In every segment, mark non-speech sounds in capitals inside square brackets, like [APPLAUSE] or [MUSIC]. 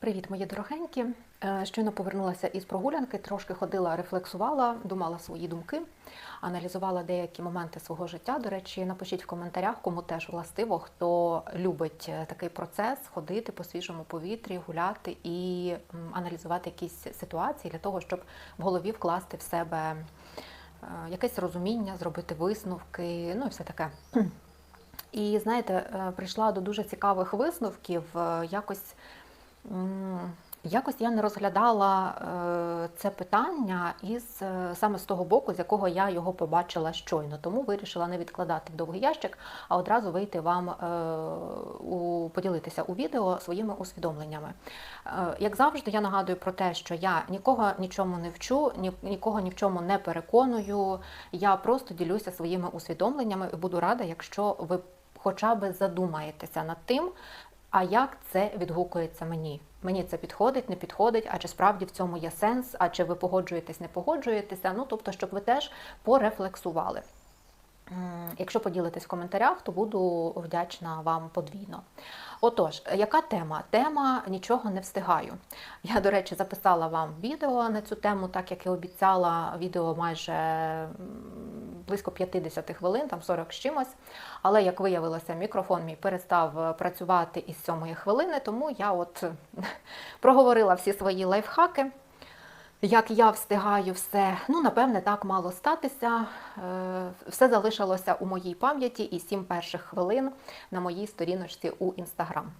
Привіт, мої дорогенькі. Е, Щойно повернулася із прогулянки, трошки ходила, рефлексувала, думала свої думки, аналізувала деякі моменти свого життя. До речі, напишіть в коментарях, кому теж властиво, хто любить е, такий процес ходити по свіжому повітрі, гуляти і аналізувати якісь ситуації для того, щоб в голові вкласти в себе е, якесь розуміння, зробити висновки, ну і все таке. І знаєте, прийшла до дуже цікавих висновків. Якось, якось я не розглядала е, це питання із е, саме з того боку, з якого я його побачила щойно. Тому вирішила не відкладати в довгий ящик, а одразу вийти вам е, у поділитися у відео своїми усвідомленнями. Як завжди, я нагадую про те, що я нікого нічому не вчу, нікого ні в чому не переконую. Я просто ділюся своїми усвідомленнями і буду рада, якщо ви хоча б задумаєтеся над тим, а як це відгукується мені. Мені це підходить, не підходить, а чи справді в цьому є сенс, а чи ви погоджуєтесь, не погоджуєтеся. Ну тобто, щоб ви теж порефлексували. Якщо поділитесь в коментарях, то буду вдячна вам подвійно. Отож, яка тема? Тема нічого не встигаю. Я, до речі, записала вам відео на цю тему, так як і обіцяла. Відео майже близько 50 хвилин, там 40 з чимось. Але як виявилося, мікрофон мій перестав працювати із 7 хвилини, тому я от [LAUGHS] проговорила всі свої лайфхаки. Як я встигаю все, ну напевне, так мало статися. Е, Все залишилося у моїй пам'яті і сім перших хвилин на моїй сторіночці у інстаграм.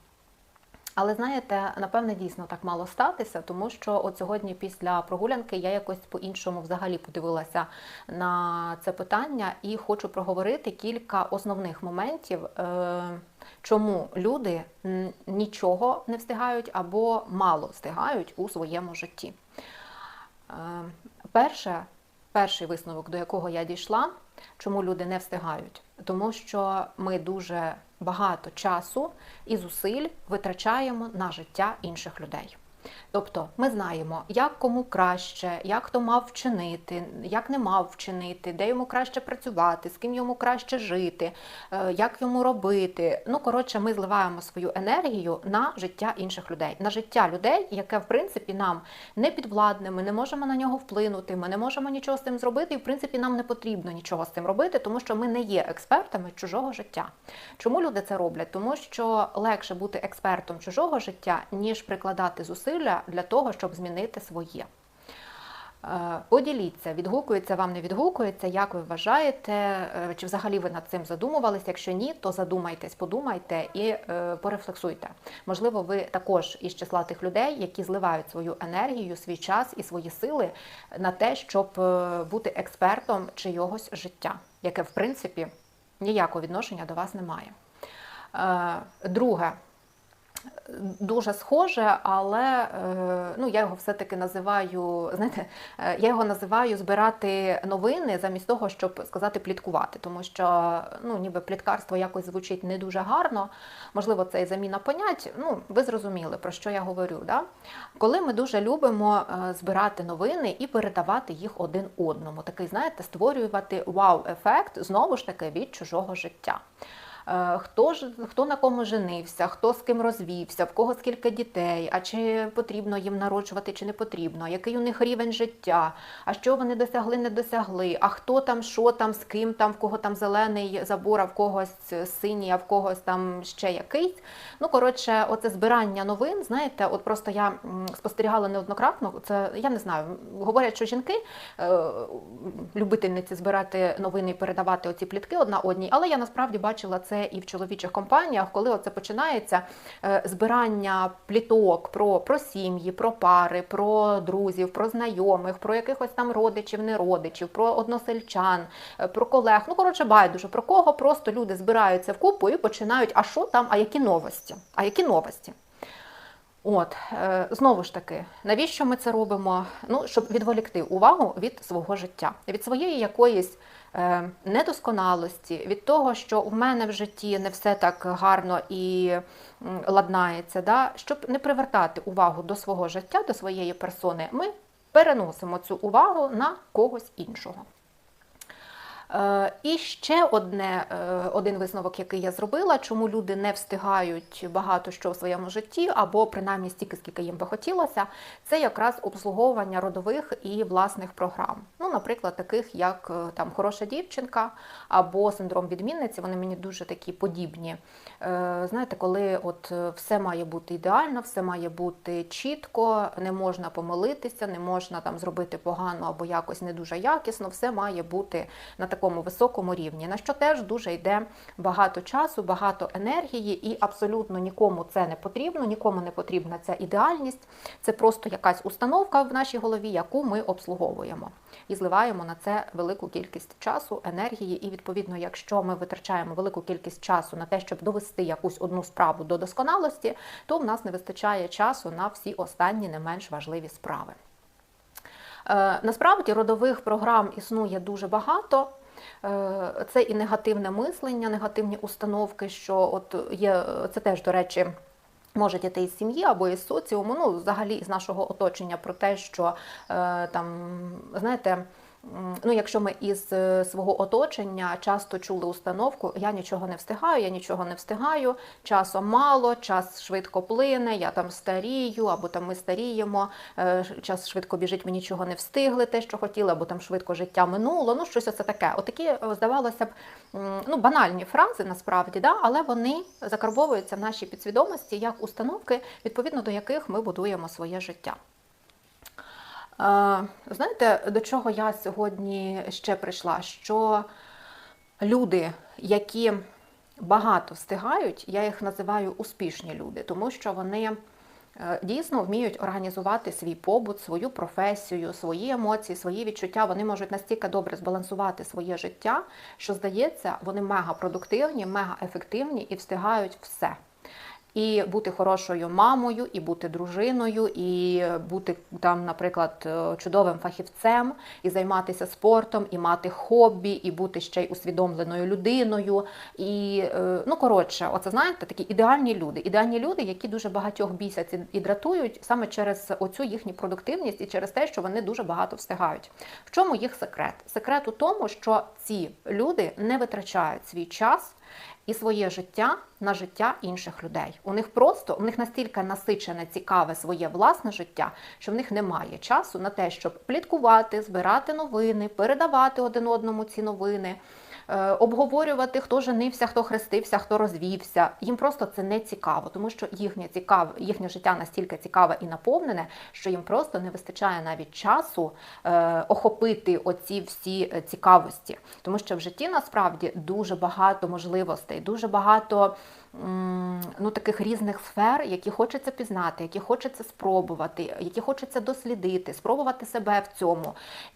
Але знаєте, напевне, дійсно так мало статися, тому що от сьогодні після прогулянки я якось по-іншому взагалі подивилася на це питання і хочу проговорити кілька основних моментів, е, чому люди нічого не встигають або мало встигають у своєму житті. Е, Перше, перший висновок, до якого я дійшла, чому люди не встигають, тому що ми дуже багато часу і зусиль витрачаємо на життя інших людей. Тобто ми знаємо, як кому краще, як хто мав вчинити, як не мав вчинити, де йому краще працювати, з ким йому краще жити, е, як йому робити. Ну, коротше, ми зливаємо свою енергію на життя інших людей, на життя людей, яке в принципі нам не підвладне, ми не можемо на нього вплинути, ми не можемо нічого з цим зробити, і в принципі нам не потрібно нічого з цим робити, тому що ми не є експертами чужого життя. Чому люди це роблять? Тому що легше бути експертом чужого життя, ніж прикладати зусилля для того, щоб змінити своє. Е, Поділіться, відгукується вам, не відгукується, як ви вважаєте, е, чи взагалі ви над цим задумувались? Якщо ні, то задумайтесь, подумайте і е, порефлексуйте. Можливо, ви також із числа тих людей, які зливають свою енергію, свій час і свої сили на те, щоб бути експертом чийогось життя, яке в принципі ніякого відношення до вас не має. Друге, дуже схоже, але е, ну, я його все-таки називаю, знаєте, е, я його називаю збирати новини замість того, щоб сказати пліткувати, тому що ну, ніби пліткарство якось звучить не дуже гарно. Можливо, це і заміна понять. Ну, ви зрозуміли, про що я говорю. Да? Коли ми дуже любимо е, збирати новини і передавати їх один одному, такий, знаєте, створювати вау-ефект знову ж таки від чужого життя. Е, Хто ж хто на кому женився, хто з ким розвівся, в кого скільки дітей, а чи потрібно їм народжувати, чи не потрібно, який у них рівень життя, а що вони досягли, не досягли, а хто там, що там, з ким там, в кого там зелений забор, а в когось синій, а в когось там ще якийсь. Ну, коротше, оце збирання новин, знаєте, от просто я спостерігала неоднократно, це я не знаю, говорять, що жінки, е, любительниці збирати новини і передавати оці плітки одна одній, але я насправді бачила це і в чоловічих компаніях, коли оце починається е, збирання пліток про, про сім'ї, про пари, про друзів, про знайомих, про якихось там родичів, не родичів, про односельчан, е, про колег. Ну, коротше, байдуже про кого просто люди збираються в купу і починають, а що там, а які новості? А які новості? От, е, знову ж таки, навіщо ми це робимо? Ну, щоб відволікти увагу від свого життя, від своєї якоїсь недосконалості, від того, що в мене в житті не все так гарно і ладнається, да? щоб не привертати увагу до свого життя, до своєї персони, ми переносимо цю увагу на когось іншого. Е, І ще одне, е, один висновок, який я зробила, чому люди не встигають багато що в своєму житті, або принаймні стільки, скільки їм би хотілося, це якраз обслуговування родових і власних програм. Ну, наприклад, таких як е, там хороша дівчинка або синдром відмінниці, вони мені дуже такі подібні. Знаєте, коли от все має бути ідеально, все має бути чітко, не можна помилитися, не можна там зробити погано або якось не дуже якісно, все має бути на такому високому рівні, на що теж дуже йде багато часу, багато енергії, і абсолютно нікому це не потрібно, нікому не потрібна ця ідеальність. Це просто якась установка в нашій голові, яку ми обслуговуємо і зливаємо на це велику кількість часу, енергії. І відповідно, якщо ми витрачаємо велику кількість часу на те, щоб довести якусь одну справу до досконалості, то в нас не вистачає часу на всі останні не менш важливі справи. Е, Насправді родових програм існує дуже багато. Е, Це і негативне мислення, негативні установки, що от є це теж, до речі. Може дітей із сім'ї або із соціуму, ну взагалі із нашого оточення про те, що е, там, знаєте, ну якщо ми із е, свого оточення часто чули установку Я нічого не встигаю, я нічого не встигаю, часу мало, час швидко плине, я там старію, або там ми старіємо, е, час швидко біжить, ми нічого не встигли, те, що хотіли, або там швидко життя минуло. Ну, щось оце таке. Отакі, е, здавалося б, ну, банальні фрази насправді, да? але вони закарбовуються в нашій підсвідомості як установки, відповідно до яких ми будуємо своє життя. Знаєте, до чого я сьогодні ще прийшла? Що люди, які багато встигають, я їх називаю успішні люди, тому що вони е, дійсно вміють організувати свій побут, свою професію, свої емоції, свої відчуття. Вони можуть настільки добре збалансувати своє життя, що здається, вони мега продуктивні, мега ефективні і встигають все. І бути хорошою мамою, і бути дружиною, і бути там, наприклад, е, чудовим фахівцем, і займатися спортом, і мати хобі, і бути ще й усвідомленою людиною. І е, ну коротше, оце знаєте, такі ідеальні люди. Ідеальні люди, які дуже багатьох бісять і- і дратують саме через оцю їхню продуктивність і через те, що вони дуже багато встигають. В чому їх секрет? Секрет у тому, що ці люди не витрачають свій час і своє життя на життя інших людей. У них просто у них настільки насичене, цікаве своє власне життя, що в них немає часу на те, щоб пліткувати, збирати новини, передавати один одному ці новини. Е, Обговорювати, хто женився, хто хрестився, хто розвівся. Їм просто це не цікаво, тому що їхнє цікаве, їхнє життя настільки цікаве і наповнене, що їм просто не вистачає навіть часу е, охопити оці всі е, цікавості. Тому що в житті насправді дуже багато можливостей, дуже багато ну, таких різних сфер, які хочеться пізнати, які хочеться спробувати, які хочеться дослідити, спробувати себе в цьому.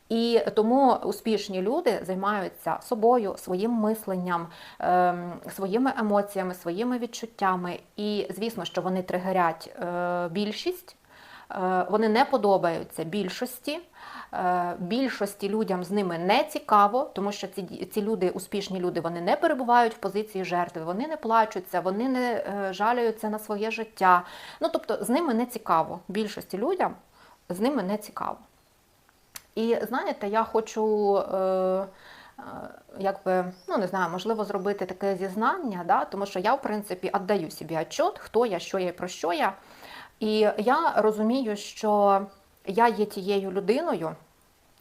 І тому успішні люди займаються собою, своїм мисленням, ем, своїми емоціями, своїми відчуттями. І звісно, що вони тригерять е, більшість. Е, Вони не подобаються більшості. Е, Більшості людям з ними не цікаво, тому що ці, ці люди, успішні люди, вони не перебувають в позиції жертви, вони не плачуться, вони не е, жалюються на своє життя. Ну тобто з ними не цікаво. Більшості людям з ними не цікаво. І знаєте, я хочу. Е, Якби, ну не знаю, можливо, зробити таке зізнання, да? тому що я, в принципі, віддаю собі отчет, хто я, що я і про що я. І я розумію, що я є тією людиною,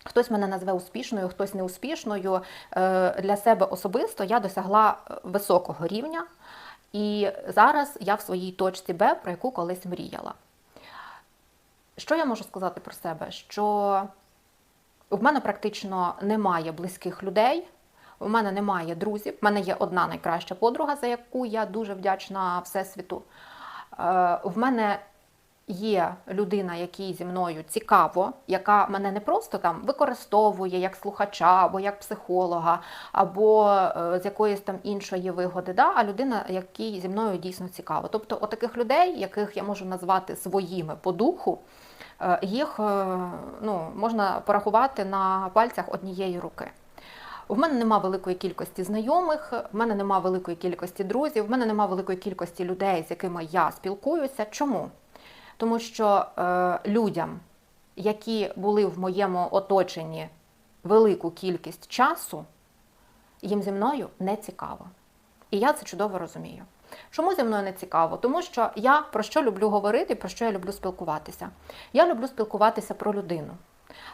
хтось мене назве успішною, хтось неуспішною. Е, Для себе особисто я досягла е, високого рівня, і зараз я в своїй точці Б, про яку колись мріяла. Що я можу сказати про себе? Що в мене практично немає близьких людей, у мене немає друзів. У мене є одна найкраща подруга, за яку я дуже вдячна Всесвіту. Е, В мене є людина, якій зі мною цікаво, яка мене не просто там використовує як слухача, або як психолога, або е, з якоїсь там іншої вигоди, да? а людина, якій зі мною дійсно цікаво. Тобто, отаких людей, яких я можу назвати своїми по духу, е, їх е, ну, можна порахувати на пальцях однієї руки. У мене нема великої кількості знайомих, в мене нема великої кількості друзів, в мене нема великої кількості людей, з якими я спілкуюся. Чому? Тому що е, людям, які були в моєму оточенні велику кількість часу, їм зі мною не цікаво. І я це чудово розумію. Чому зі мною не цікаво? Тому що я про що люблю говорити, про що я люблю спілкуватися. Я люблю спілкуватися про людину,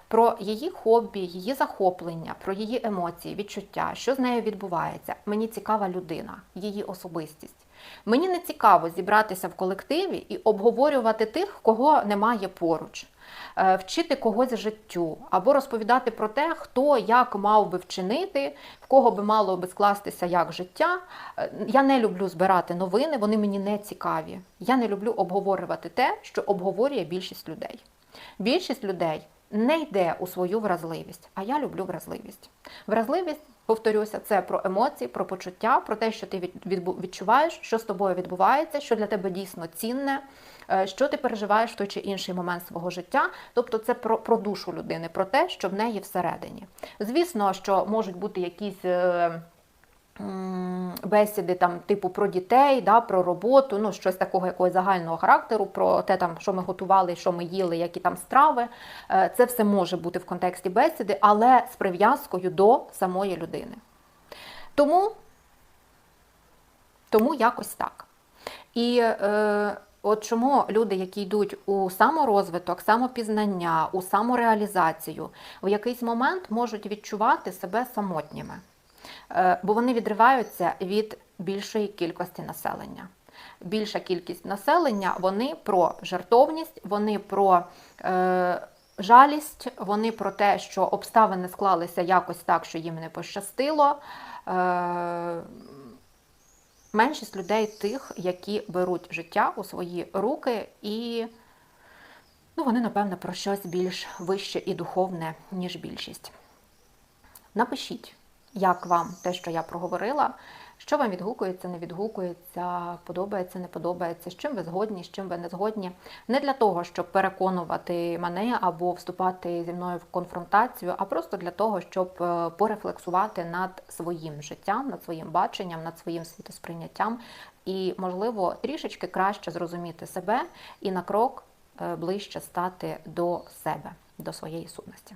про її хобі, її захоплення, про її емоції, відчуття, що з нею відбувається. Мені цікава людина, її особистість. Мені не цікаво зібратися в колективі і обговорювати тих, кого немає поруч, е, вчити когось життю або розповідати про те, хто як мав би вчинити, в кого би мало би скластися як життя. Е, Я не люблю збирати новини, вони мені не цікаві. Я не люблю обговорювати те, що обговорює більшість людей. Більшість людей не йде у свою вразливість, а я люблю вразливість. Вразливість, повторюся, це про емоції, про почуття, про те, що ти від- відчуваєш, що з тобою відбувається, що для тебе дійсно цінне, е, що ти переживаєш в той чи інший момент свого життя. Тобто це про, про душу людини, про те, що в неї всередині. Звісно, що можуть бути якісь. Бесіди там, типу про дітей, да, про роботу, ну щось такого якогось загального характеру, про те, там, що ми готували, що ми їли, які там страви. Е, Це все може бути в контексті бесіди, але з прив'язкою до самої людини. Тому, тому якось так. І е, от чому люди, які йдуть у саморозвиток, самопізнання, у самореалізацію, в якийсь момент можуть відчувати себе самотніми. Е, бо вони відриваються від більшої кількості населення. Більша кількість населення вони про жертовність, вони про е, жалість, вони про те, що обставини склалися якось так, що їм не пощастило. Е, меншість людей тих, які беруть життя у свої руки, і ну, вони, напевно, про щось більш вище і духовне, ніж більшість. Напишіть, як вам те, що я проговорила, що вам відгукується, не відгукується, подобається, не подобається, з чим ви згодні, з чим ви не згодні. Не для того, щоб переконувати мене або вступати зі мною в конфронтацію, а просто для того, щоб е, порефлексувати над своїм життям, над своїм баченням, над своїм світосприйняттям і, можливо, трішечки краще зрозуміти себе і на крок е, ближче стати до себе, до своєї сутності.